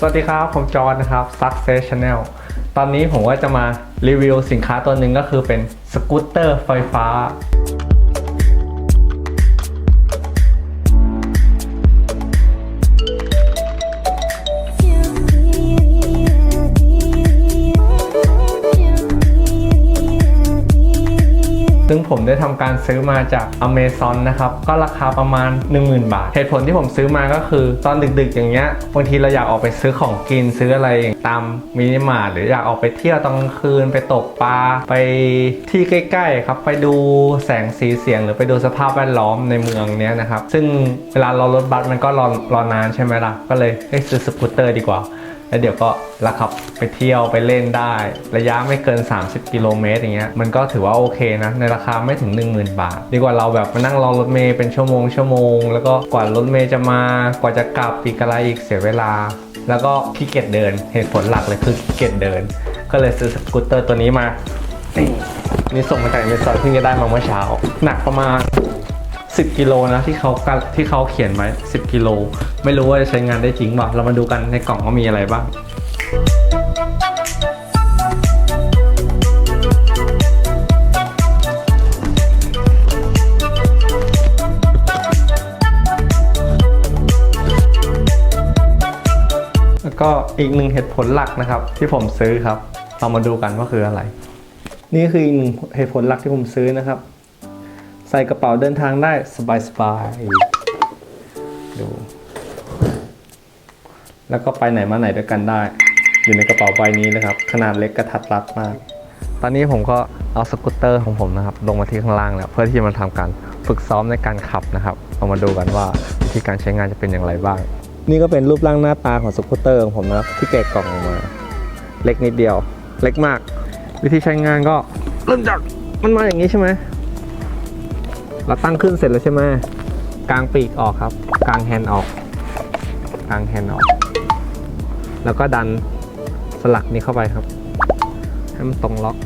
สวัสดีครับ ผมจอห์นนะครับ Success Channel ตอนนี้ผมก็จะมารีวิวสินค้าตัวหนึ่งก็คือเป็นสกูตเตอร์ไฟฟ้า ซึ่งผมได้ทำการซื้อมาจาก Amazon นะครับ ก็ราคาประมาณ 10,000 บาท เหตุผลที่ผมซื้อมาก็คือ ตอนดึกๆ อย่างเงี้ยบางทีเราอยากออกไปซื้อของกินซื้ออะไรตามมินิมาร์ทหรืออยากออกไปเที่ยวตอนกลางคืนไปตกปลาไปที่ใกล้ๆครับไปดูแสงสีเสียง หรือไปดูสภาพแวดล้อมในเมืองเนี้ยนะครับ ซึ่งเวลารอรถบัสมันก็รอรอนานใช่ไหมล่ะก็เลยเอ้ยซื้อสกูตเตอร์ดีกว่า แล้วเดี๋ยวก็ละขับไปเที่ยวไปเล่นได้ ระยะไม่เกิน 30 กิโลเมตรอย่างเงี้ยมันก็ถือว่าโอเคนะ ในราคาไม่ถึง 10,000 บาท ดีกว่าเราแบบมานั่งรอรถเมย์เป็นชั่วโมงชั่วโมง แล้วก็กว่ารถเมย์จะมากว่าจะกลับอีกอะไรอีกเสียเวลา แล้วก็ขี้เกียจเดินเหตุผลหลักเลยคือขี้เกียจเดิน ก็เลยซื้อสกูตเตอร์ตัวนี้มานี่นี่ส่งมาจากเมซอนเพิ่งจะได้มาเมื่อเช้า หนักประมาณ 10 กิโลนะที่เขาที่เขาเขียนไว้ 10 กิโล ไม่รู้ว่าจะใช้งานได้จริงเปล่าเรามาดูกันในกล่องว่ามีอะไรบ้างแล้วก็อีกหนึ่งเหตุผลหลักนะครับ ที่ผมซื้อครับ เรามาดูกันว่าคืออะไร นี่คืออีกหนึ่งเหตุผลหลักที่ผมซื้อนะครับ ใส่กระเป๋าเดินทางได้สบายๆ ดู แล้วก็ไปไหนมาไหนด้วยกันได้ อยู่ในกระเป๋าใบนี้นะครับ ขนาดเล็กกระทัดรัดมาก ตอนนี้ผมก็เอาสกูตเตอร์ของผมนะครับ ลงมาที่ข้างล่างแล้วเพื่อที่จะมาทำการฝึกซ้อมในการขับนะครับเรามาดูกันว่าวิธีการใช้งานจะเป็นอย่างไรบ้าง นี่ก็เป็นรูปร่างหน้าตาของสกูตเตอร์ของผมนะครับที่แกะกล่องออกมา เล็กนิดเดียว เล็กมาก วิธีใช้งานก็เริ่มจากมันมาอย่างนี้ใช่ไหม เราตั้งขึ้นเสร็จแล้วใช่ไหมกางปีกออกครับ กางแฮนด์ออก กางแฮนด์ออก แล้วก็ดันสลักนี้เข้าไปครับ ให้มันตรงล็อก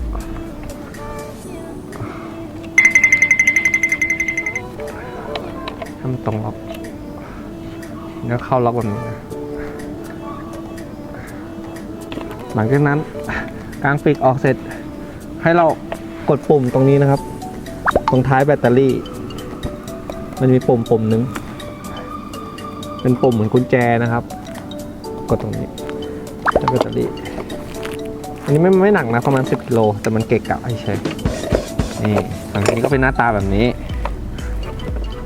ให้มันตรงล็อก แล้วเข้าล็อกแบบนี้นะหลังจากนั้นกางปีกออกเสร็จ ให้เรากดปุ่มตรงนี้นะครับ ตรงท้ายแบตเตอรี่ มันมีปุ่มปุ่มหนึ่งเป็นปุ่มเหมือนกุญแจนะครับ กดตรงนี้แล้วแบตเตอรี่ อันนี้ไม่ไม่หนักนะประมาณ 10กิโลแต่มันเกะกะให้ใช้นี่อันนี้ก็เป็นหน้าตาแบบนี้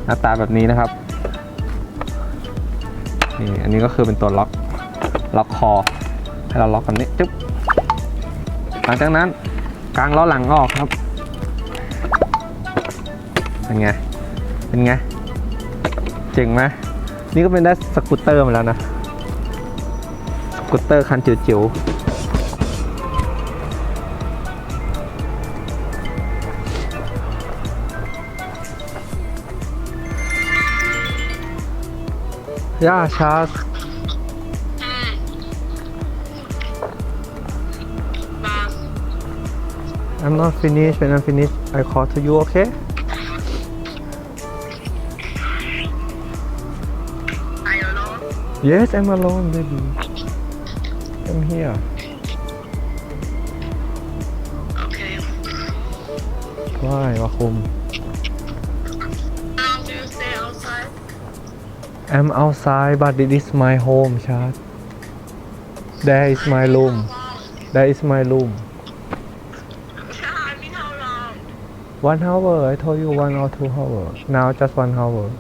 หน้าตาแบบนี้นะครับนี่อันนี้ก็คือเป็นตัวล็อกล็อกคอให้เราล็อกแบบนี้จุ๊บหลังจากนั้นกางล้อหลังออกครับ เป็นไง เป็นไง เจ๋งไหมนี่ก็เป็นได้สกูตเตอร์มาแล้วนะ สกูตเตอร์คันจิ๋วๆย่าชาร์ I'm not finished when I'm finished I call to you okay Yes, I'm alone, baby. I'm here. Okay. Why, Wakum? How do you stay outside? I'm outside, but it is my home, Chad. There is my room. There is my room. One hour, I told you one or two hours. Now just one hour.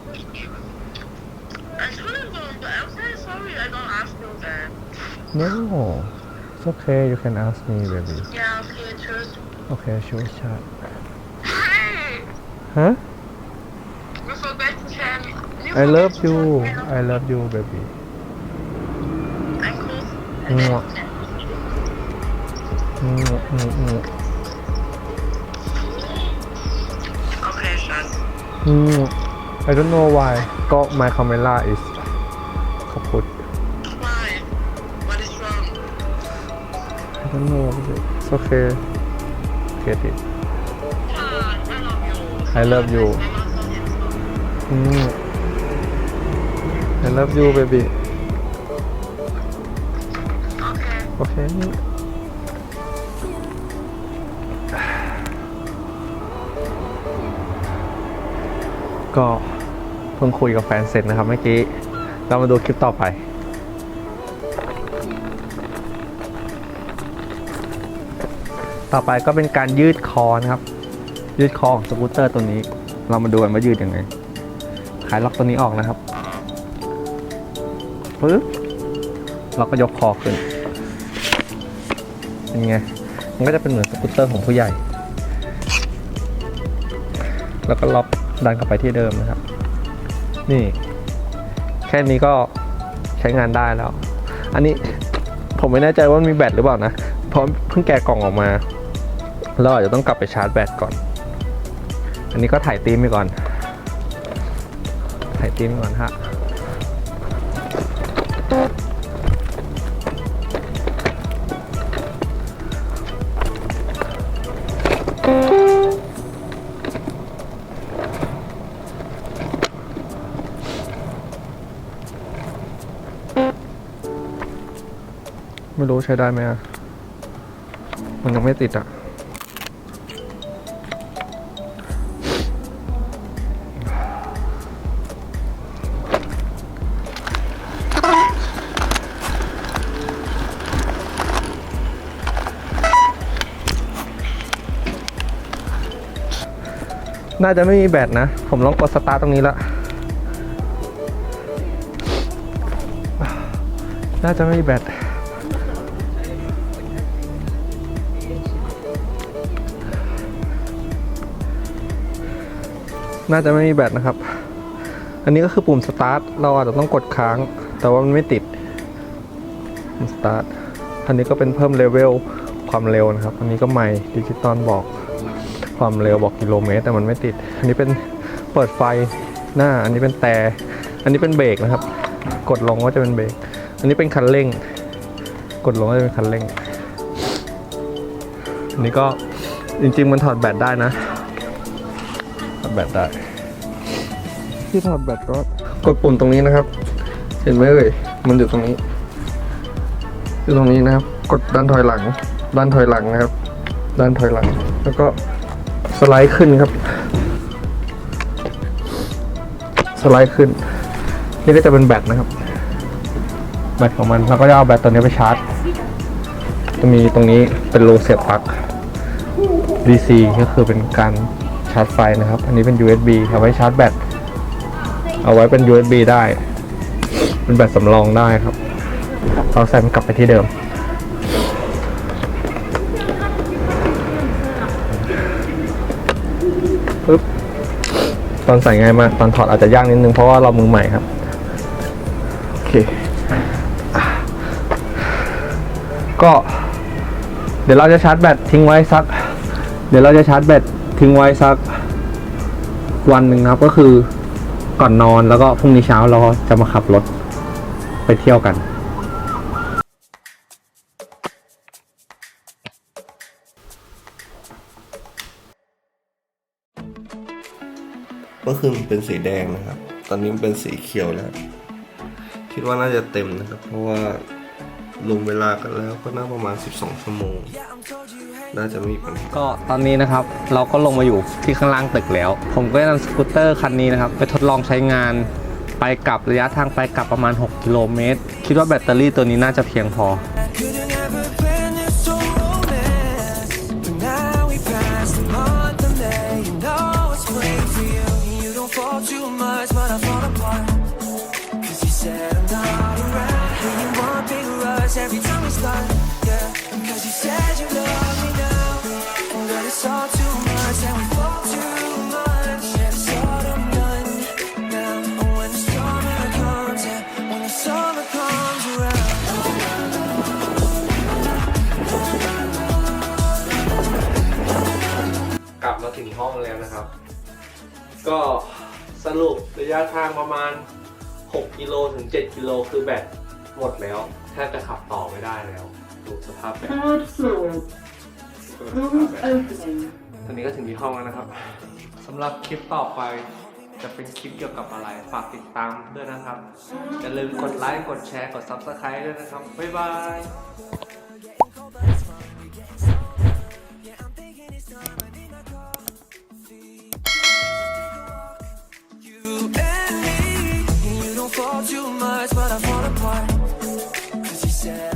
No It's okay you can ask me baby Yeah, okay, choose. Okay sure Hey, Huh you forget to tell me. You I love you. I love you baby. Mwah. Mm, mm, mm. Okay, Sean. Mm, I don't know why ก็ my camera is don't know it's okay get it I love you. I love you Mm. I love you baby โอเคก็เพิ่งคุยกับแฟนเสร็จนะครับเมื่อกี้ เรามาดูคลิปต่อไป ต่อไปก็เป็นการยืดคอนะครับ ยืดคอของสกูตเตอร์ตัวนี้ เรามาดูกันว่ายืดยังไงขายล็อกตัวนี้ออกนะครับปึ๊บเราก็ยกคอขึ้นเป็นไงมันก็จะเป็นเหมือนสกูตเตอร์ของผู้ใหญ่ แล้วก็ล็อกดันกลับไปที่เดิมนะครับ นี่ แค่นี้ก็ใช้งานได้แล้ว อันนี้ ผมไม่แน่ใจว่ามีแบตหรือเปล่านะ เพราะเพิ่งแกะกล่องออกมา เราอาจจะต้องกลับไปชาร์จแบตก่อน อันนี้ก็ถ่ายตีมไปก่อน ถ่ายตีมไปก่อนฮะ ไม่รู้ใช้ได้ไหมอะ มันยังไม่ติดอะ น่าจะไม่มีแบตนะ ผมลองกดสตาร์ตรงนี้ล้วน่าจะไม่มีแบต น่าจะไม่มีแบตนะครับ อันนี้ก็คือปุ่มสตาร์ท เราอาจจะต้องกดค้าง แต่ว่ามันไม่ติดสตาร์ท อันนี้ก็เป็นเพิ่มเลเวลความเร็วนะครับ อันนี้ก็ไม่ดิจิตอลบอกความเร็วบอกกิโลเมตร แต่มันไม่ติด อันนี้เป็นเปิดไฟหน้า อันนี้เป็นแต่ อันนี้เป็นเบรกนะครับ กดลงก็จะเป็นเบรก อันนี้เป็นคันเร่ง กดลงก็จะเป็นคันเร่ง อันนี้ก็จริงๆมันถอดแบตได้นะ ดแบตได้ ที่ถอดแบตก็กดปุ่มตรงนี้นะครับ เห็นไหมเอ่ยมันอยู่ตรงนี้อยู่ตรงนี้นะครับ กดด้านถอยหลัง ด้านถอยหลังนะครับ ด้านถอยหลัง แล้วก็สไลด์ขึ้นครับ สไลด์ขึ้น นี่ก็จะเป็นแบตนะครับ แบตของมันเราก็จะเอาแบตตัวนี้ไปชาร์จ จะมีตรงนี้เป็นรูเสียบปลั๊ก DC ก็คือเป็นการชาร์จไฟนะครับ อันนี้เป็น USB เอาไว้ชาร์จแบต เอาไว้เป็น USB ได้ เป็นแบตสำรองได้ครับ เราใส่มันกลับไปที่เดิม ปึ๊บ ตอนใส่ง่ายมาก ตอนถอดอาจจะยากนิดนึงเพราะว่าเรามือใหม่ครับ โอเค ก็เดี๋ยวเราจะชาร์จแบตทิ้งไว้สัก เดี๋ยวเราจะชาร์จแบต ทิ้งไว้สักวันหนึ่งนะครับก็คือก่อนนอนแล้วก็พรุ่งนี้เช้าเราก็จะมาขับรถไปเที่ยวกันเมื่อคืนมันเป็นสีแดงนะครับ ตอนนี้มันเป็นสีเขียวแล้ว คิดว่าน่าจะเต็มนะครับ เพราะว่ารวมเวลากันแล้วก็น่าประมาณ 12 ชั่วโมง น่าจะไม่มีปัญหาก็ตอนนี้นะครับเราก็ลงมาอยู่ที่ข้างล่างตึกแล้ว ผมก็นำสกูตเตอร์คันนี้นะครับ ไปทดลองใช้งานไปกลับระยะทางไปกลับประมาณ 6 กิโลเมตร คิดว่าแบตเตอรี่ตัวนี้น่าจะเพียงพอ กลับมาถึงห้องแล้วนะครับ ก็สรุประยะทางประมาณ 6 กิโลถึง 7 กิโลคือแบตหมดแล้วแทบจะขับต่อไม่ได้แล้ว ดูสภาพแบต ตอนนี้ก็ถึงที่ห้องแล้วนะครับสำหรับคลิปต่อไปจะเป็นคลิปเกี่ยวกับอะไร ฝากติดตามด้วยนะครับ อย่าลืมกดไลค์ กดแชร์ กด Subscribe ด้วยนะครับ บ๊ายบาย fall too much, but I fall apart. Cause you said